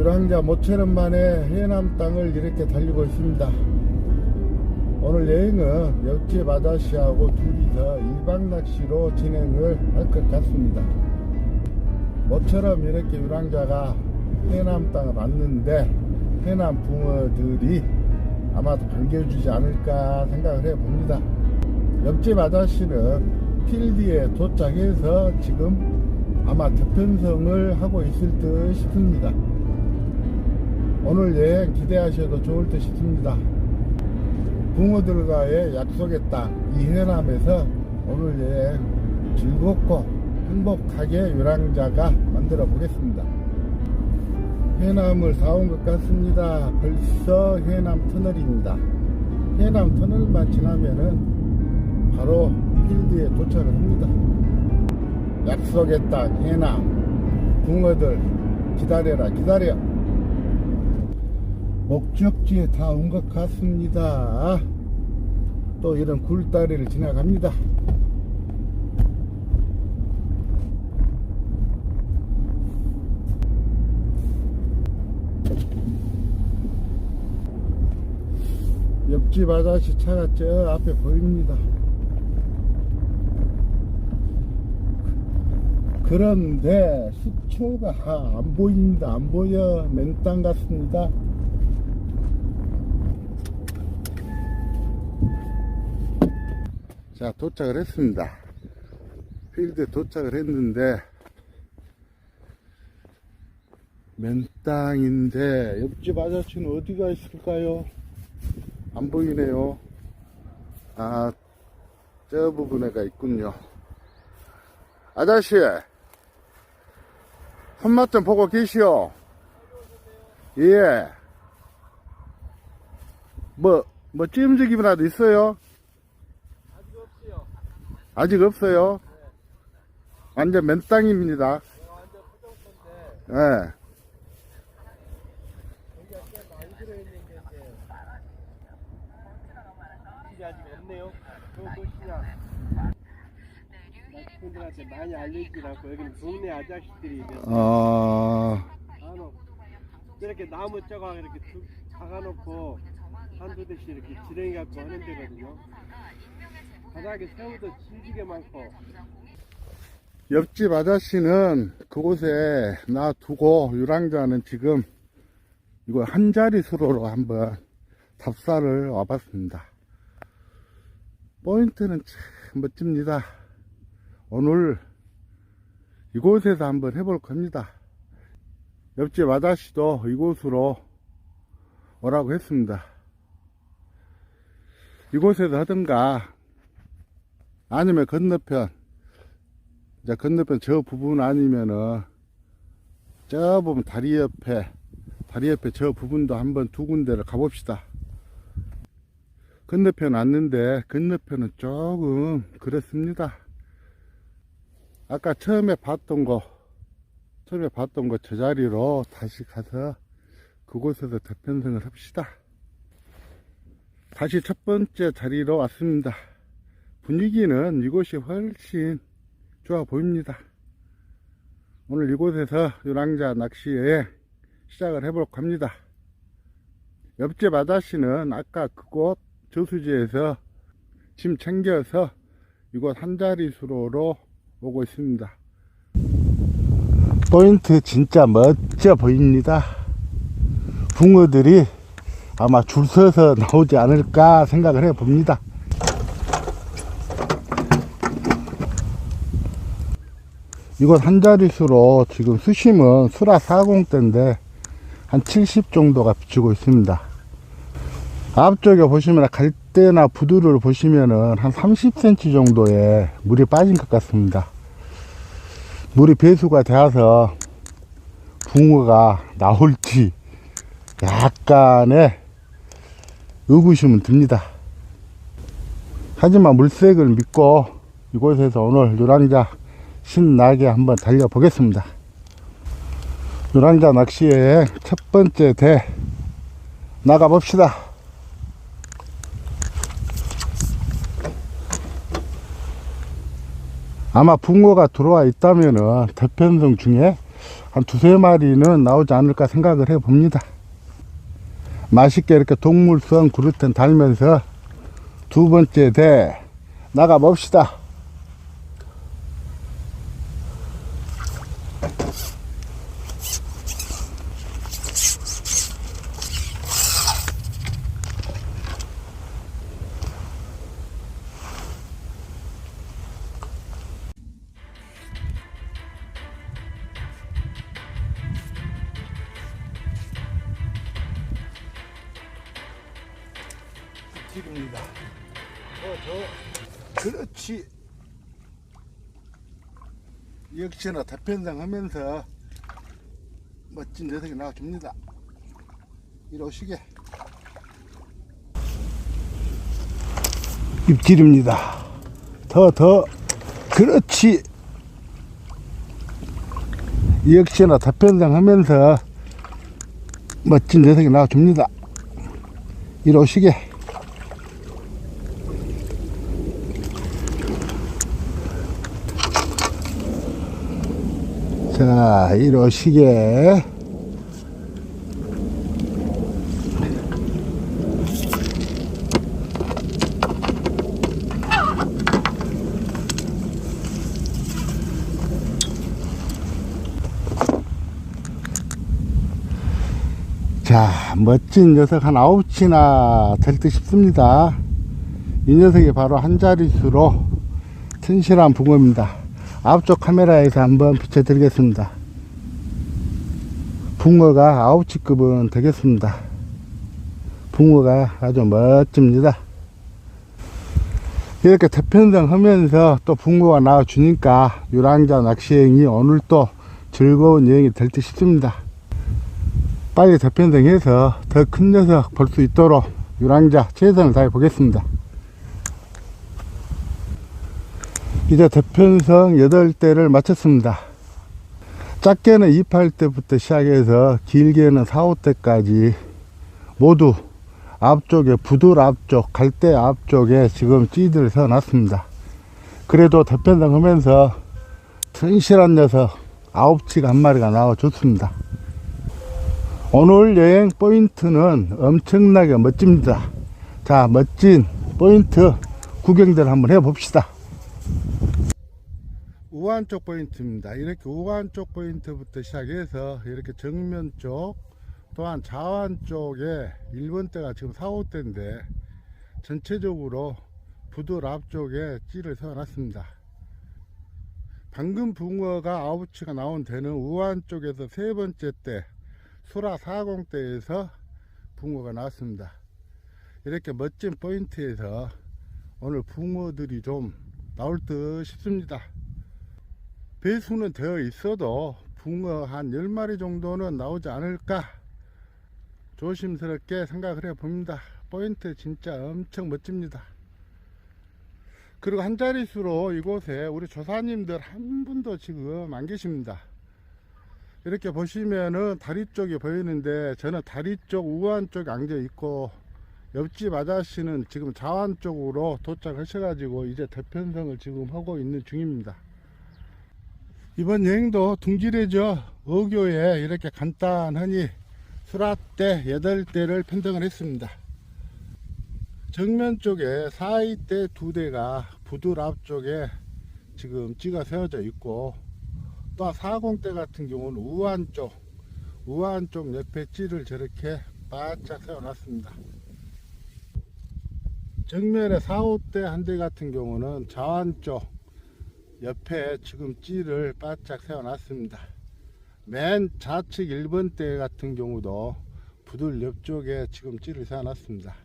유랑자 모처럼 만에 해남 땅을 이렇게 달리고 있습니다. 오늘 여행은 옆집 아저씨하고 둘이서 일박 낚시로 진행을 할 것 같습니다. 모처럼 이렇게 유랑자가 해남 땅을 왔는데 해남 붕어들이 아마도 반겨주지 않을까 생각을 해봅니다. 옆집 아저씨는 필드에 도착해서 지금 아마 대편성을 하고 있을 듯 싶습니다. 오늘 여행 기대하셔도 좋을 듯 싶습니다. 붕어들과의 약속의 땅 이해남에서 오늘 여행 즐겁고 행복하게 유랑자가 만들어 보겠습니다. 해남을 다온것 같습니다. 벌써 해남 터널입니다. 해남 터널만 지나면은 바로 필드에 도착을 합니다. 약속의 땅 해남 붕어들 기다려라 기다려 목적지에 다 온 것 같습니다. 또 이런 굴다리를 지나갑니다. 옆집 아저씨 차가 저 앞에 보입니다. 그런데 수초가 안 보입니다. 안 보여. 맨땅 같습니다. 자, 도착을 했습니다. 필드에 도착을 했는데, 맨 땅인데, 옆집 아저씨는 어디가 있을까요? 안 보이네요. 아, 저 부분에가 있군요. 아저씨, 손맛 좀 보고 계시오. 예. 뭐, 뭐, 찜질기이라도 있어요? 아직 없어요. 완전 맨 땅입니다. 내가 완전 부정선데 예. 여기가 꽤 많이 알려지진 않고 여기는 동네 아저씨들이 어, 간혹 이렇게 나무 쪼가 이렇게 툭 박아놓고 한두 대씩 이렇게 지렁이 갖고 하는 데거든요. 바닥에 새우도 질지게 많고 옆집 아저씨는 그곳에 놔두고 유랑자는 지금 이거 한 자리 수로로 한번 답사를 와봤습니다. 포인트는 참 멋집니다. 오늘 이곳에서 한번 해볼 겁니다. 옆집 아저씨도 이곳으로 오라고 했습니다. 이곳에서 하든가 아니면 건너편 이제 건너편 저 부분 아니면은 저 부분 다리 옆에 다리 옆에 저 부분도 한번 두 군데를 가봅시다. 건너편 왔는데 건너편은 조금 그렇습니다. 아까 처음에 봤던 거 처음에 봤던 거 저 자리로 다시 가서 그곳에서 대편성을 합시다. 다시 첫 번째 자리로 왔습니다. 분위기는 이곳이 훨씬 좋아 보입니다. 오늘 이곳에서 유랑자 낚시에 시작을 해볼까 합니다. 옆집 아저씨는 아까 그곳 저수지에서 짐 챙겨서 이곳 한 자리 수로로 오고 있습니다. 포인트 진짜 멋져 보입니다. 붕어들이 아마 줄 서서 나오지 않을까 생각을 해 봅니다. 이곳 한 자릿수로 지금 수심은 수라 40대인데 한 70 정도가 비추고 있습니다. 앞쪽에 보시면 갈대나 부두를 보시면은 한 30cm 정도의 물이 빠진 것 같습니다. 물이 배수가 되어서 붕어가 나올지 약간의 의구심은 듭니다. 하지만 물색을 믿고 이곳에서 오늘 유랑자 신나게 한번 달려보겠습니다. 유랑자 낚시의 첫 번째 대 나가봅시다. 아마 붕어가 들어와 있다면은 대편성 중에 한 두세 마리는 나오지 않을까 생각을 해 봅니다. 맛있게 이렇게 동물성 그루텐 달면서 두 번째 대 나가 봅시다. 역시나 대편장 하면서 멋진 녀석이 나와줍니다. 이러시게. 입질입니다. 더, 더, 그렇지. 역시나 대편장 하면서 멋진 녀석이 나와줍니다. 이러시게. 자, 이러시게. 자, 멋진 녀석 한 아홉치나 될 듯 싶습니다. 이 녀석이 바로 한 자릿수로 튼실한 붕어입니다. 앞쪽 카메라에서 한번 비춰드리겠습니다. 붕어가 아홉치급은 되겠습니다. 붕어가 아주 멋집니다. 이렇게 태평등 하면서 또 붕어가 나와주니까 유랑자 낚시여행이 오늘 또 즐거운 여행이 될 듯 싶습니다. 빨리 대편등해서 더 큰 녀석 볼 수 있도록 유랑자 최선을 다해 보겠습니다. 이제 대편성 8대를 마쳤습니다. 작게는 28대부터 시작해서 길게는 4, 5대까지 모두 앞쪽에 부들 앞쪽, 갈대 앞쪽에 지금 찌들을 세워놨습니다. 그래도 대편성 하면서 튼실한 녀석 9치가 한 마리가 나와줬습니다. 오늘 여행 포인트는 엄청나게 멋집니다. 자, 멋진 포인트 구경들 한번 해봅시다. 우한 쪽 포인트입니다. 이렇게 우한 쪽 포인트부터 시작해서 이렇게 정면 쪽 또한 좌완 쪽에 1번대가 지금 4, 5대인데 전체적으로 부들 앞쪽에 찌를 세워놨습니다. 방금 붕어가 아우치가 나온 데는 우한 쪽에서 세 번째 때 수라 40대에서 붕어가 나왔습니다. 이렇게 멋진 포인트에서 오늘 붕어들이 좀 나올 듯 싶습니다. 배수는 되어 있어도 붕어 한 10마리 정도는 나오지 않을까 조심스럽게 생각을 해 봅니다. 포인트 진짜 엄청 멋집니다. 그리고 한 자릿수로 이곳에 우리 조사님들 한 분도 지금 안 계십니다. 이렇게 보시면은 다리 쪽이 보이는데 저는 다리 쪽 우한 쪽에 앉아 있고 옆집 아저씨는 지금 좌완 쪽으로 도착하셔가지고 이제 대편성을 지금 하고 있는 중입니다. 이번 여행도 둥지레저 어교에 이렇게 간단하니 수라대 8대를 편성을 했습니다. 정면 쪽에 4이대 2대가 부들 앞쪽에 지금 찌가 세워져 있고 또 40대 같은 경우는 우한 쪽, 우한 쪽 옆에 찌를 저렇게 바짝 세워놨습니다. 정면에 4, 5대 한 대 같은 경우는 좌완 쪽 옆에 지금 찌를 바짝 세워놨습니다. 맨 좌측 1번 대 같은 경우도 부들 옆쪽에 지금 찌를 세워놨습니다.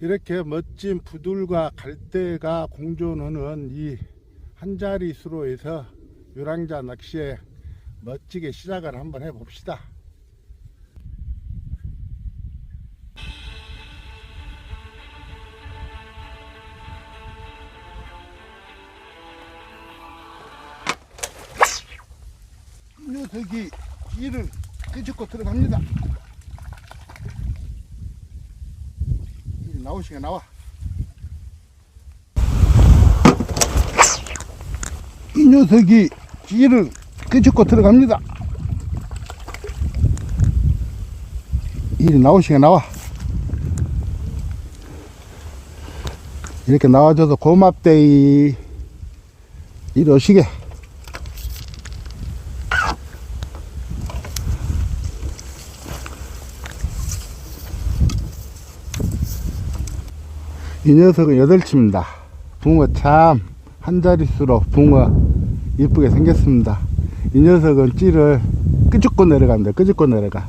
이렇게 멋진 부들과 갈대가 공존하는 이 한 자리 수로에서 유랑자 낚시에 멋지게 시작을 한번 해봅시다. 녀석이 이를 끄집고 들어갑니다. 이 나오시게 나와. 이 녀석이 찌를 끄집고 들어갑니다. 이리 나오시게 나와. 이렇게 나와줘서 고맙대이. 이리 오시게. 이 녀석은 여덟치입니다. 붕어 참 한 자릿수로 붕어 이쁘게 생겼습니다. 이 녀석은 찌를 끄집고 내려갑니다. 끄집고 내려가.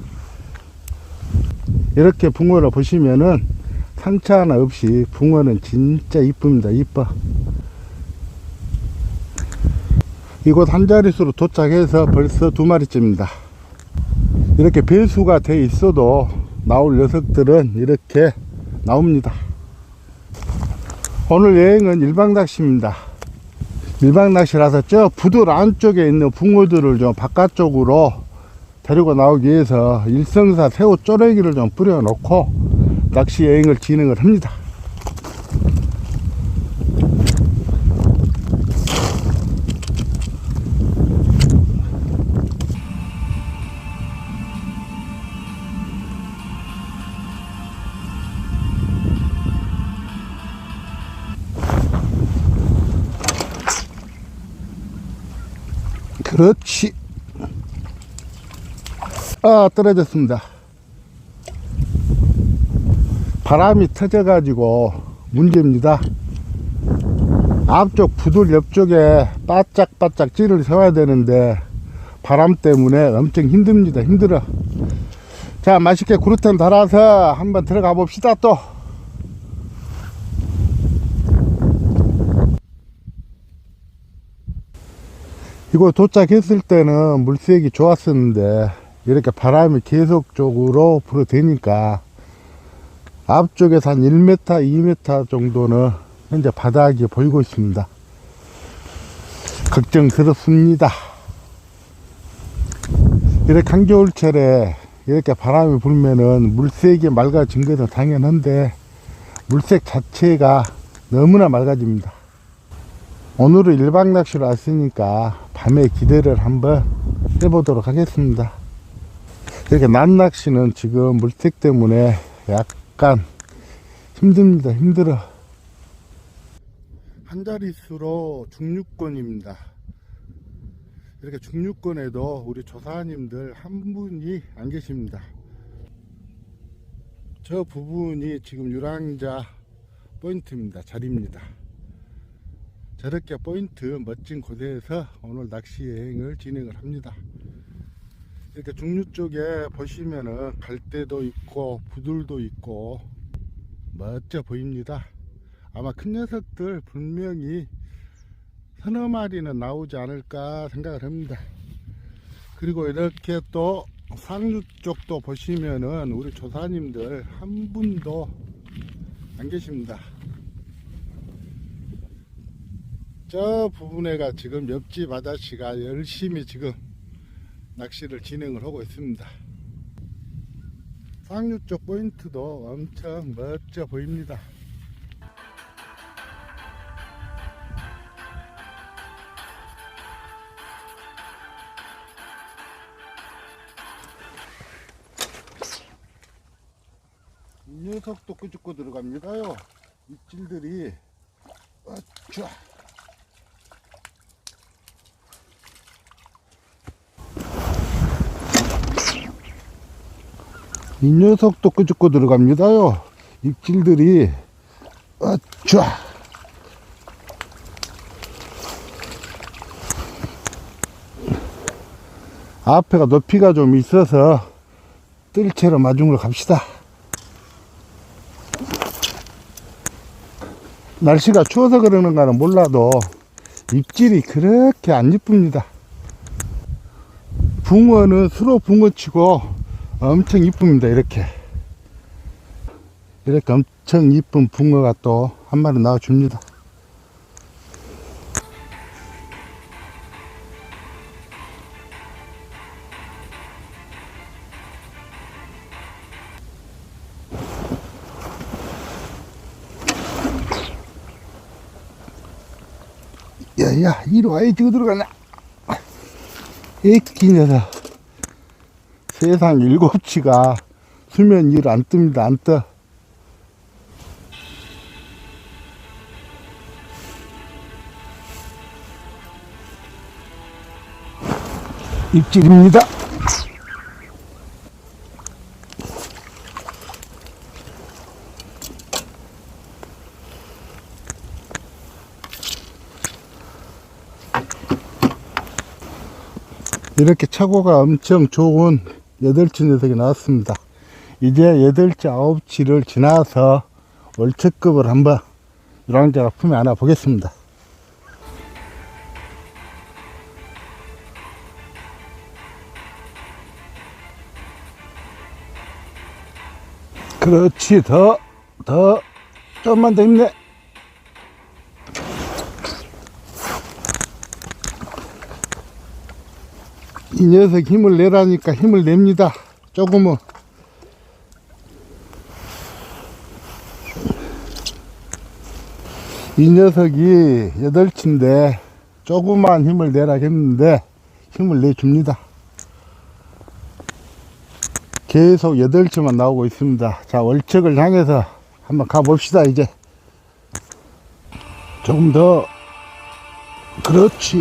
이렇게 붕어를 보시면은 상처 하나 없이 붕어는 진짜 이쁩니다. 이뻐. 이곳 한 자릿수로 도착해서 벌써 두 마리째입니다. 이렇게 배수가 돼 있어도 나올 녀석들은 이렇게 나옵니다. 오늘 여행은 일박 낚시입니다. 일박 낚시라서 저 부들 안쪽에 있는 붕어들을 좀 바깥쪽으로 데리고 나오기 위해서 일성사 새우 쪼래기를 좀 뿌려놓고 낚시 여행을 진행을 합니다. 그렇지. 아, 떨어졌습니다. 바람이 터져가지고 문제입니다. 앞쪽 부들 옆쪽에 바짝바짝 찌를 세워야 되는데 바람 때문에 엄청 힘듭니다. 힘들어. 자, 맛있게 그루텐 달아서 한번 들어가 봅시다, 또. 이거 도착했을 때는 물색이 좋았었는데 이렇게 바람이 계속적으로 불어대니까 앞쪽에서 한 1m, 2m 정도는 현재 바닥이 보이고 있습니다. 걱정스럽습니다. 이렇게 한겨울철에 이렇게 바람이 불면은 물색이 맑아진 것은 당연한데 물색 자체가 너무나 맑아집니다. 오늘은 일박 낚시로 왔으니까 밤에 기대를 한번 해보도록 하겠습니다. 이렇게 낮 낚시는 지금 물색 때문에 약간 힘듭니다. 힘들어. 한 자릿수로 중류권입니다. 이렇게 중류권에도 우리 조사님들 한 분이 안 계십니다. 저 부분이 지금 유랑자 포인트입니다. 자리입니다. 저렇게 포인트 멋진 곳에서 오늘 낚시 여행을 진행을 합니다. 이렇게 중류 쪽에 보시면은 갈대도 있고 부들도 있고 멋져 보입니다. 아마 큰 녀석들 분명히 서너 마리는 나오지 않을까 생각을 합니다. 그리고 이렇게 또 상류 쪽도 보시면은 우리 조사님들 한 분도 안 계십니다. 저 부분에가 지금 옆집 아저씨가 열심히 지금 낚시를 진행을 하고 있습니다. 상류 쪽 포인트도 엄청 멋져 보입니다. 이 녀석도 끄집고 들어갑니다요. 입질들이 어쭈 이 녀석도 끄집고 들어갑니다요. 입질들이 어쭈 앞에가 높이가 좀 있어서 뜰채로 마중으로 갑시다. 날씨가 추워서 그러는가는 몰라도 입질이 그렇게 안 이쁩니다. 붕어는 수로 붕어치고 엄청 이쁩니다. 이렇게 이렇게 엄청 이쁜 붕어가 또 한 마리 나와 줍니다. 야야 이리 와야 지고 들어가나 애기 녀석. 세상 일곱치가 수면 위로 안 뜹니다, 안 떠. 입질입니다. 이렇게 차고가 엄청 좋은 여덟치 녀석이 나왔습니다. 이제 여덟치 아홉치를 지나서 월척급을 한번 유랑자가 품에 안아 보겠습니다. 그렇지 더 더 좀만 더 힘내 이 녀석 힘을 내라니까 힘을 냅니다. 조금은. 이 녀석이 여덟치인데 조그만 힘을 내라겠는데 힘을 내줍니다. 계속 여덟치만 나오고 있습니다. 자, 월척을 향해서 한번 가봅시다, 이제. 조금 더. 그렇지.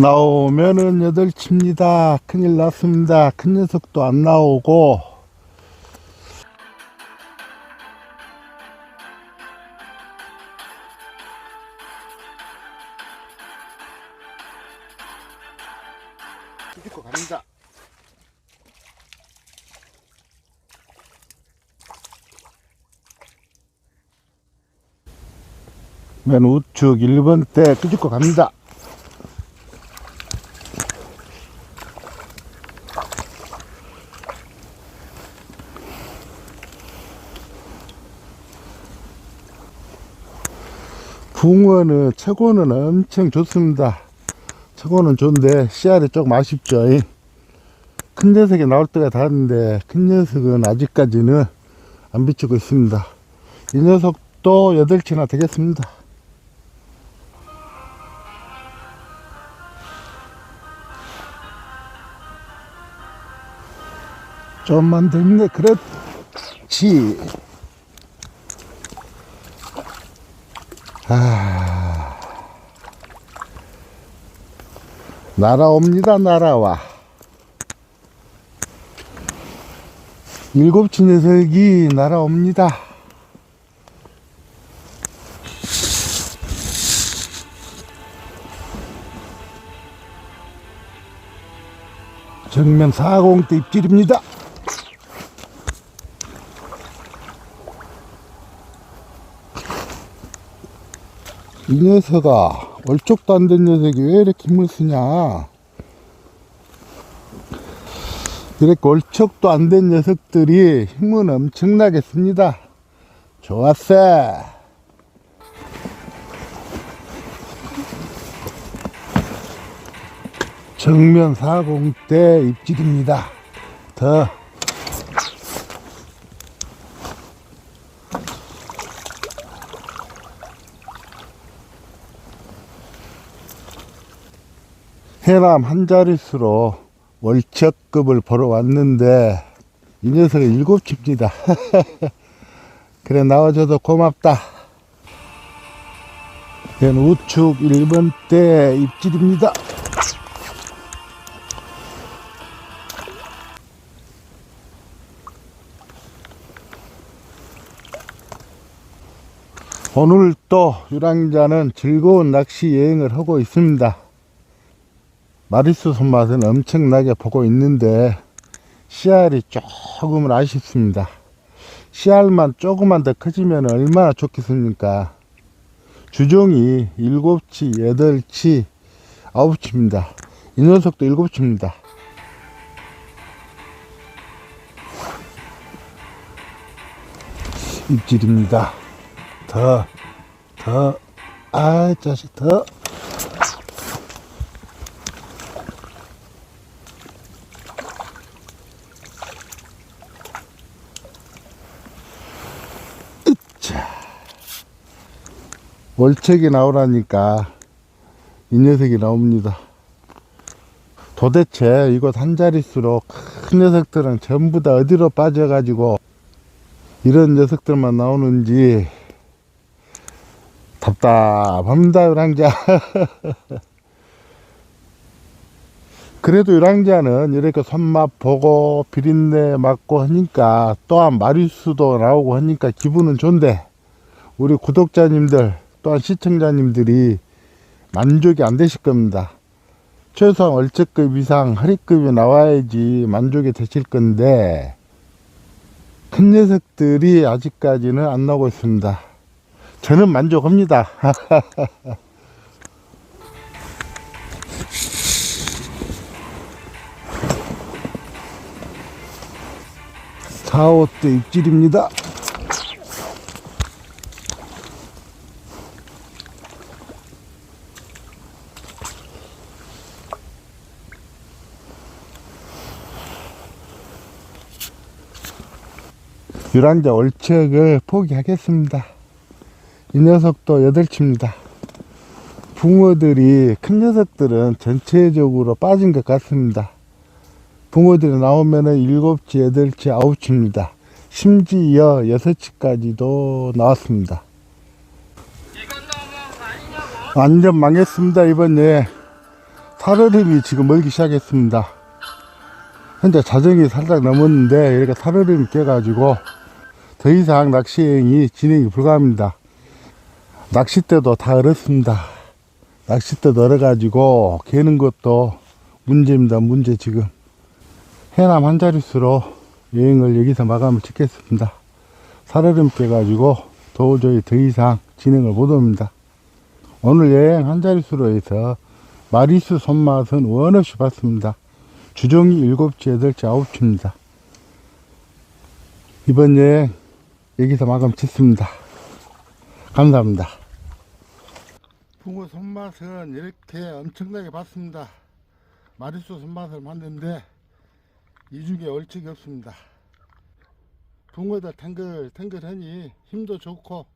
나오면은 여덟 칩니다. 큰일 났습니다. 큰 녀석도 안 나오고. 뒤집고 갑니다. 맨 우측 1번 때 끄집고 갑니다. 붕어는 최고는 엄청 좋습니다. 최고는 좋은데 씨알이 조금 아쉽죠. 큰 녀석이 나올 때가 닿았는데 큰 녀석은 아직까지는 안 비추고 있습니다. 이 녀석도 8치나 되겠습니다. 좀만 더 힘내. 그렇지. 아. 날아옵니다, 날아와. 일곱 치 녀석이 날아옵니다. 정면 40대 입질입니다. 이 녀석아, 월쪽도 안 된 녀석이 왜 이렇게 힘을 쓰냐? 이렇게 월척도 안 된 녀석들이 힘은 엄청나게 씁니다. 좋았어. 정면 40대 입질입니다. 더. 해남 한 자릿수로 월척급을 보러 왔는데 이 녀석은 일곱 칩니다. 그래 나와줘서 고맙다. 얘는 우측 1번 때 입질입니다. 오늘 또 유랑자는 즐거운 낚시 여행을 하고 있습니다. 마리수 손맛은 엄청나게 보고 있는데 씨알이 조금은 아쉽습니다. 씨알만 조금만 더 커지면 얼마나 좋겠습니까? 주종이 7치, 8치, 9치입니다. 이 녀석도 7치입니다. 입질입니다. 더, 더, 아, 자식, 더. 월책이 나오라니까 이 녀석이 나옵니다. 도대체 이곳 한 자릿수로 큰 녀석들은 전부 다 어디로 빠져가지고 이런 녀석들만 나오는지 답답합니다, 유랑자. 그래도 유랑자는 이렇게 손맛 보고 비린내 맡고 하니까 또한 마리수도 나오고 하니까 기분은 좋은데 우리 구독자님들 또한 시청자님들이 만족이 안 되실 겁니다. 최소한 얼체급 이상 허리급이 나와야지 만족이 되실 건데 큰 녀석들이 아직까지는 안 나오고 있습니다. 저는 만족합니다. 사오대 입질입니다. 유랑자 월척을 포기하겠습니다. 이 녀석도 여덟치입니다. 붕어들이 큰 녀석들은 전체적으로 빠진 것 같습니다. 붕어들이 나오면은 일곱치, 여덟치, 아홉치입니다. 심지어 여섯치까지도 나왔습니다. 완전 망했습니다, 이번에. 살얼음이 지금 멀기 시작했습니다. 현재 자정이 살짝 넘었는데, 이렇게 살얼음이 깨가지고, 더 이상 낚시행이 진행이 불가합니다. 낚싯대도 다 얼었습니다. 낚싯대도 얼어가지고, 개는 것도 문제입니다, 문제 지금. 해남 한 자릿수로 여행을 여기서 마감을 짓겠습니다. 살얼음 깨가지고 도저히 더 이상 진행을 못합니다. 오늘 여행 한 자릿수로 해서 마리수 손맛은 원 없이 봤습니다. 주종이 7치, 8치, 9치입니다. 이번 여행 여기서 마감 짓습니다. 감사합니다. 붕어 손맛은 이렇게 엄청나게 봤습니다. 마리수 손맛을 봤는데 이 중에 얼척이 없습니다. 붕어들 탱글 탱글하니 힘도 좋고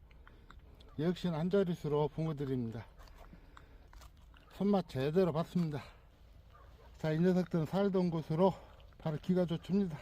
역시나 한 자릿수로 붕어들입니다. 손맛 제대로 봤습니다. 자, 이 녀석들은 살던 곳으로 바로 기가 좋습니다.